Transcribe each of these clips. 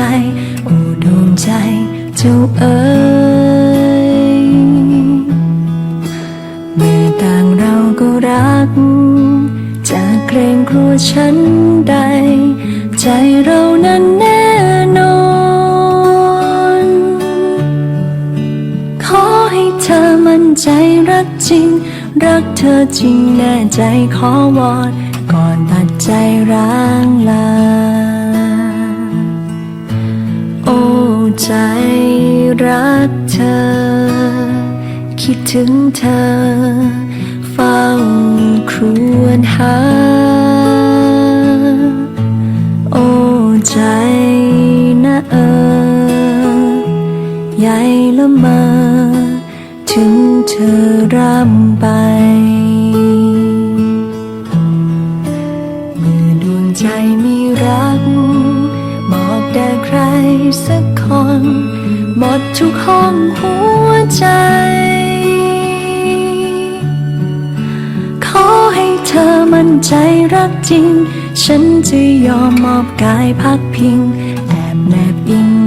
ใจโอ้ดวงใจเจ้าเอ๋ยเมื่อต่างเราก็รัก จะเกรงกลัวฉันใด ใจเรานั้นแน่นอน ขอให้เธอมั่นใจรักจริง รักเธอจริงแน่ใจขอวอนก่อนตัดใจร้างลา ใจรักเธอ คิดถึงเธอ เฝ้าครวญหา โอ้ใจนะเออใหญ่ละเมอถึงเธอร่ำไปเมื่อดวงใจมีรักบอกแด่ใครสักคน หมดทุกห้องหัวใจ ขอให้เธอมั่นใจรักจริง ฉันจะยอมมอบกายพักพิง แอบแนบอิง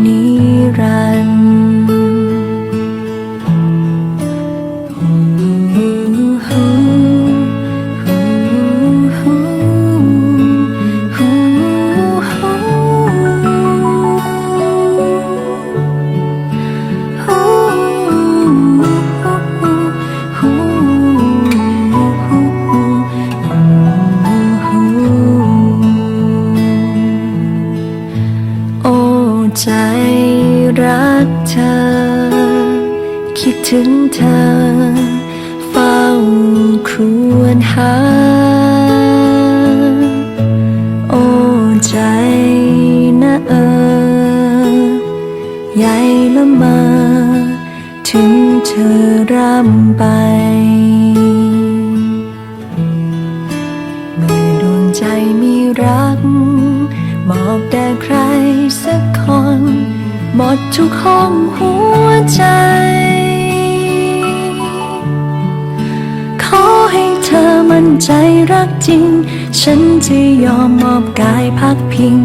ใจรักเธอ คิดถึงเธอ เฝ้าครวญหา โอ้ใจนะเออใหญ่ละเมอถึงเธอร่ำไป อกแด่ใครสักคน หมดทุกห้องหัวใจ ขอให้เธอมั่นใจรักจริง ฉันจะยอมมอบกายพักพิง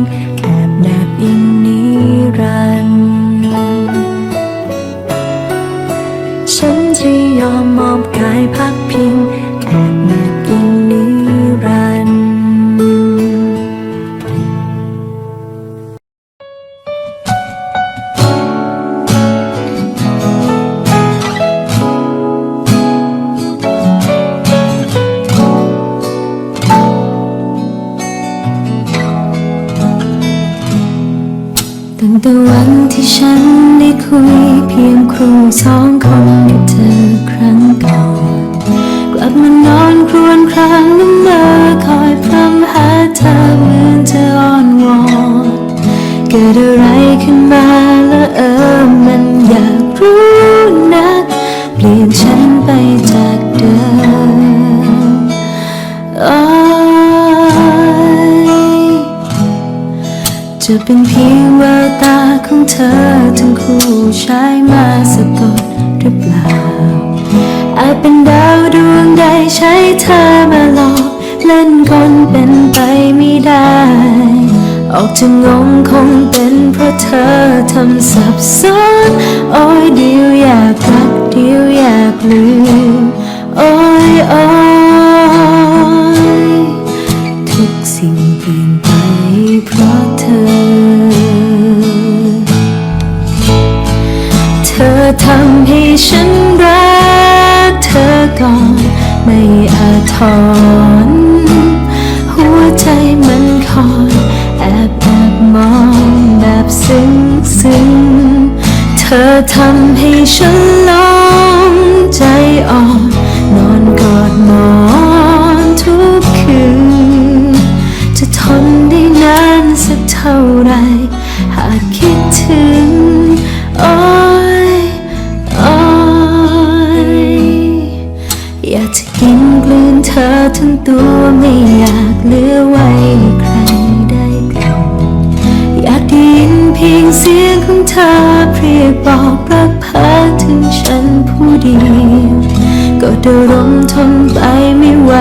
แต่วันที่ฉันได้คุยเพียงครูสองคนกับเธอครั้งเก่ากลับมานอนครวญครางน้ำเมื่อคอยพร่ำหาเธอเหมือนจะอ้อนวอนเกิดอะไรขึ้นมาแล้วเออมันอยากรู้นัก เปลี่ยนฉันไปจากเดิมอ้ยจะเป็นเพียงววตา งเธอทั้งคู่ใช้มาสะกดหรือเปล่า อาจเป็นดาวดวงใดใช้เธอมาหลอก เล่นคนเป็นไปไม่ได้ ออกจะงงคงเป็นเพราะเธอทำสับสนโอ้ยเดียวอยากรักเดียวอยากลืมโอ้ยโอ้ยทุกสิ่งเปลี่ยน อ ตัวไม่อยากเหลือไว้ใครได้กลิ่นอยากได้ยินเพียงเสียงของเธอเพียกบอกปรักพาถึงฉันผู้ดีก็เดินรมทนไปไม่ไหว